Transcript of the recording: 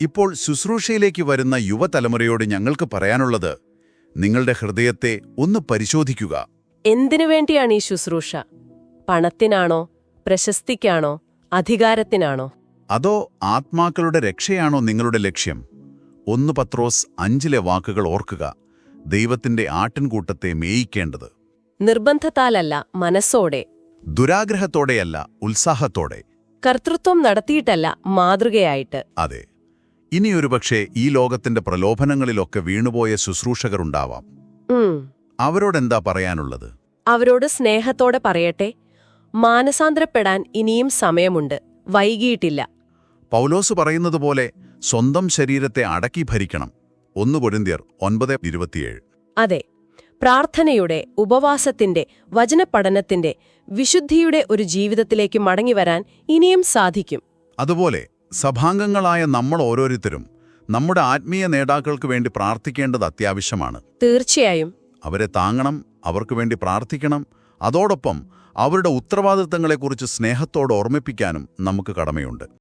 ഇപ്പോൾ ശുശ്രൂഷയിലേക്ക് വരുന്ന യുവതലമുറയോട് ഞങ്ങൾക്ക് പറയാനുള്ളത് നിങ്ങളുടെ ഹൃദയത്തെ ഒന്ന് പരിശോധിക്കുക. എന്തിനു വേണ്ടിയാണ് ഈ ശുശ്രൂഷ? പണത്തിനാണോ? പ്രശസ്തിക്കാണോ? അധികാരത്തിനാണോ? അതോ ആത്മാക്കളുടെ രക്ഷയാണോ നിങ്ങളുടെ ലക്ഷ്യം? ഒന്ന് പത്രോസ് അഞ്ചിലെ വാക്കുകൾ ഓർക്കുക. ദൈവത്തിന്റെ ആട്ടിൻകൂട്ടത്തെ മേയിക്കേണ്ടത്. നിർബന്ധത്താലല്ല മനസ്സോടെ. ദുരാഗ്രഹത്തോടെയല്ല ഉത്സാഹത്തോടെ. കർത്തൃത്വം നടത്തിയിട്ടല്ല മാതൃകയായിട്ട്. അതെ. ഇനിയൊരുപക്ഷേ ഈ ലോകത്തിന്റെ പ്രലോഭനങ്ങളിലൊക്കെ വീണുപോയ ശുശ്രൂഷകരുണ്ടാവാം അവരോടെന്താ പറയാനുള്ളത്? അവരോട് സ്നേഹത്തോടെ പറയട്ടെ. മാനസാന്തരപ്പെടാൻ ഇനിയും സമയമുണ്ട്. വൈകിയിട്ടില്ല. പൗലോസ് പറയുന്നതുപോലെ സ്വന്തം ശരീരത്തെ അടക്കി ഭരിക്കണം. ഒന്ന് കൊരിന്ത്യർ ഒൻപത് ഇരുപത്തിയേഴ്. അതെ. പ്രാർത്ഥനയുടെ ഉപവാസത്തിന്റെ വചനപഠനത്തിന്റെ വിശുദ്ധിയുടെ ഒരു ജീവിതത്തിലേക്ക് മടങ്ങിവരാൻ ഇനിയും സാധിക്കും. അതുപോലെ സഭാംഗങ്ങളായ നമ്മൾ ഓരോരുത്തരും നമ്മുടെ ആത്മീയ നേതാക്കൾക്ക് വേണ്ടി പ്രാർത്ഥിക്കേണ്ടത് അത്യാവശ്യമാണ്. തീർച്ചയായും. അവരെ താങ്ങണം അവർക്ക് വേണ്ടി പ്രാർത്ഥിക്കണം. അതോടൊപ്പം അവരുടെ ഉത്തരവാദിത്തങ്ങളെക്കുറിച്ച് സ്നേഹത്തോട് ഓർമ്മിപ്പിക്കാനും നമുക്ക് കടമയുണ്ട്.